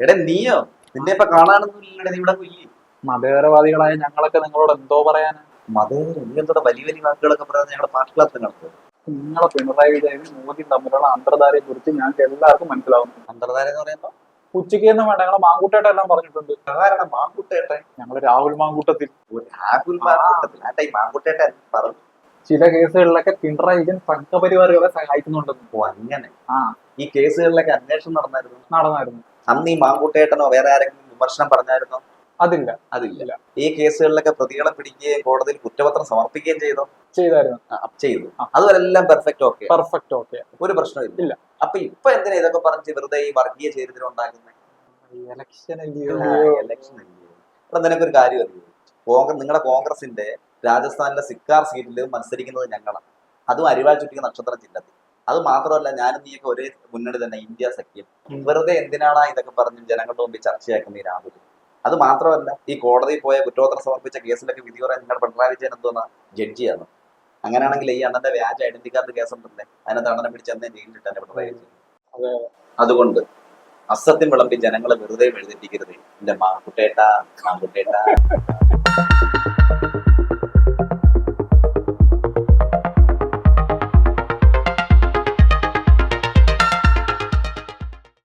എടാ നീയോ? നിന്നെ ഇപ്പൊ കാണാനൊന്നും ഇല്ലടെ നീ ഇവിടെ പോയി. മതേതരവാദികളായ ഞങ്ങളൊക്കെ നിങ്ങളോട് എന്തോ പറയാനാ? മതേതര നീ എന്തോ വലിയ വലിയ വാക്കുകളൊക്കെ പറയാൻ ഞങ്ങളുടെ പാട്ട് ക്ലാസ് നടത്തുന്നത്? നിങ്ങളെ പിണറായി വിജയനും മോദിയും തമ്മിലുള്ള അന്തർധാരയെ കുറിച്ച് ഞങ്ങൾക്ക് എല്ലാവർക്കും മനസ്സിലാവുന്നു. അന്തർധാര എന്ന് പറയുമ്പോ? ഉച്ചയ്ക്ക് തന്നെ വേണ്ട ഞങ്ങളെ മാങ്കൂട്ടേട്ട എല്ലാം പറഞ്ഞിട്ടുണ്ട്. കാരണം മാങ്കുട്ടേട്ടൻ? ഞങ്ങൾ രാഹുൽ മാങ്കൂട്ടത്തിൽ. രാഹുൽ മാങ്കൂട്ടത്തിൽ. മാങ്കുട്ടേട്ടൻ പറഞ്ഞു ചില കേസുകളിലൊക്കെ പിണറായി വിജയൻ സംഘപരിവാറുകളെ സഹായിക്കുന്നുണ്ടെന്ന്. അങ്ങനെ. ആ. ഈ കേസുകളിലൊക്കെ അന്വേഷണം നടന്നായിരുന്നു. നടന്നായിരുന്നു. അന്ന് ഈ മാങ്കുട്ടേട്ടനോ വേറെ ആരെങ്കിലും വിമർശനം പറഞ്ഞായിരുന്നോ? അതില്ല. അതില്ല. ഈ കേസുകളിലൊക്കെ പ്രതികളെ പിടിക്കുകയും കോടതിയിൽ കുറ്റപത്രം സമർപ്പിക്കുകയും ചെയ്തോ? ചെയ്തായിരുന്നു. ചെയ്തു. അതുവരെല്ലാം പെർഫെക്റ്റ് ഓക്കെ പെർഫെക്റ്റ് ഓക്കെ ഒരു പ്രശ്നവും ഇല്ല. അപ്പൊ ഇപ്പൊ എന്തിനാ ഇതൊക്കെ പറഞ്ഞ് വെറുതെ ഈ വർഗീയ ചേരിതിരം ഉണ്ടാക്കുന്നത്? ഇലക്ഷൻ ഇലക്ഷൻ അപ്പൊ നിനക്കൊരു കാര്യം അറിയോ? കോൺഗ്രസ് നിങ്ങളുടെ കോൺഗ്രസിന്റെ രാജസ്ഥാനിലെ സിക്കാർ സീറ്റിൽ മത്സരിക്കുന്നത് ഞങ്ങളാണ് അതും അരിവാൾ ചുറ്റിക നക്ഷത്ര ചിഹ്നത്തിൽ അത് മാത്രമല്ല ഞാനും നീയൊക്കെ ഒരേ മുന്നണി തന്നെ ഇന്ത്യ സഖ്യം. വെറുതെ എന്തിനാണ് ഇതൊക്കെ പറഞ്ഞ് ജനങ്ങളുടെ മുമ്പിൽ ചർച്ചയാക്കുന്ന ഈ രാഹുൽ അത് മാത്രമല്ല ഈ കോടതിയിൽ പോയ കുറ്റപത്രം സമർപ്പിച്ച കേസിലൊക്കെ വിധി പറയാൻ നിങ്ങളുടെ പിണറായി വിജയൻ എന്തോന്ന? ജഡ്ജിയാണ്. അങ്ങനെയാണെങ്കിൽ ഈ അണ്ണന്റെ വ്യാജ ഐഡന്റി കാർഡ് കേസുണ്ടല്ലേ? അതിനകത്ത് അണ്ണനെ പിടിച്ച് അന്നേ ജയിലിലിട്ട് എന്റെ പിണറായി വിജയൻ. അതെ. അതുകൊണ്ട് അസത്യം വിളമ്പി ജനങ്ങളെ വെറുതെ എഴുതിപ്പിക്കരുത്. എന്റെ മാക്കുട്ടേട്ട മാക്കുട്ടേട്ട